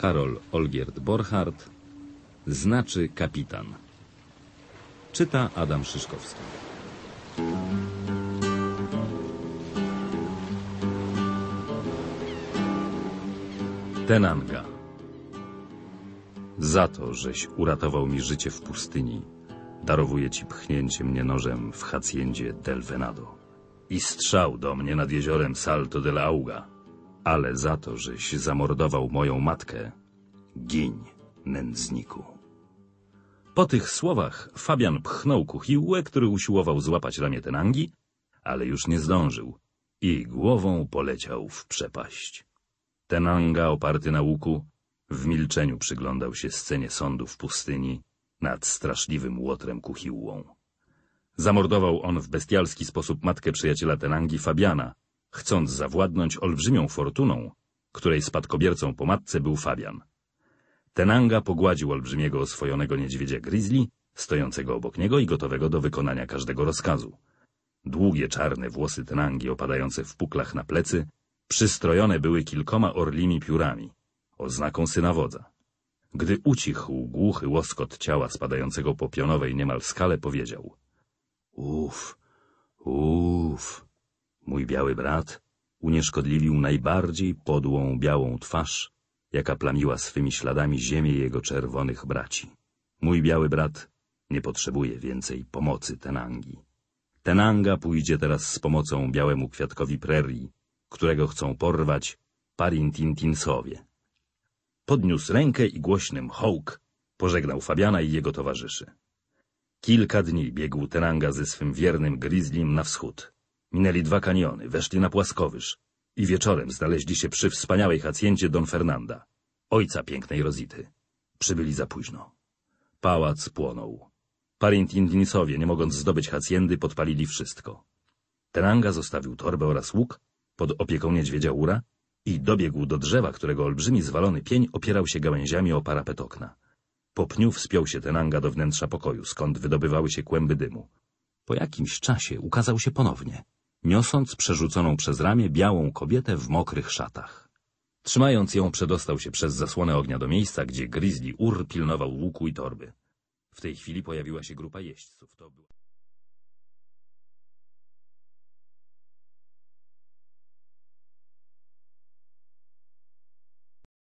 Karol Olgierd Borchardt znaczy kapitan. Czyta Adam Szyszkowski. Tenanga. Za to, żeś uratował mi życie w pustyni, darowuję ci pchnięcie mnie nożem w hacjendzie del Venado i strzał do mnie nad jeziorem Salto del Auga, ale za to, żeś zamordował moją matkę, giń, nędzniku. Po tych słowach Fabian pchnął kuchiłę, który usiłował złapać ramię Tenangi, ale już nie zdążył i głową poleciał w przepaść. Tenanga, oparty na łuku, w milczeniu przyglądał się scenie sądu w pustyni nad straszliwym łotrem kuchiłłą. Zamordował on w bestialski sposób matkę przyjaciela Tenangi, Fabiana, chcąc zawładnąć olbrzymią fortuną, której spadkobiercą po matce był Fabian. Tenanga pogładził olbrzymiego oswojonego niedźwiedzia grizzly, stojącego obok niego i gotowego do wykonania każdego rozkazu. Długie czarne włosy Tenangi opadające w puklach na plecy przystrojone były kilkoma orlimi piórami, oznaką syna wodza. Gdy ucichł głuchy łoskot ciała spadającego po pionowej niemal skale, powiedział — Uf, uf, mój biały brat unieszkodliwił najbardziej podłą białą twarz, jaka plamiła swymi śladami ziemię jego czerwonych braci. Mój biały brat nie potrzebuje więcej pomocy Tenangi. Tenanga pójdzie teraz z pomocą białemu kwiatkowi prerii, którego chcą porwać Parintintinsowie. Podniósł rękę i głośnym hołk pożegnał Fabiana i jego towarzyszy. Kilka dni biegł Tenanga ze swym wiernym grizzlim na wschód. Minęli dwa kaniony, weszli na płaskowyż i wieczorem znaleźli się przy wspaniałej hacjencie Don Fernanda, ojca pięknej Rozity. Przybyli za późno. Pałac płonął. Parintintinsowie, nie mogąc zdobyć hacjendy, podpalili wszystko. Tenanga zostawił torbę oraz łuk pod opieką niedźwiedzia Ura i dobiegł do drzewa, którego olbrzymi zwalony pień opierał się gałęziami o parapet okna. Po pniu wspiął się Tenanga do wnętrza pokoju, skąd wydobywały się kłęby dymu. Po jakimś czasie ukazał się ponownie, niosąc przerzuconą przez ramię białą kobietę w mokrych szatach. Trzymając ją, przedostał się przez zasłonę ognia do miejsca, gdzie Grizzly Ur pilnował łuku i torby. W tej chwili pojawiła się grupa jeźdźców. To.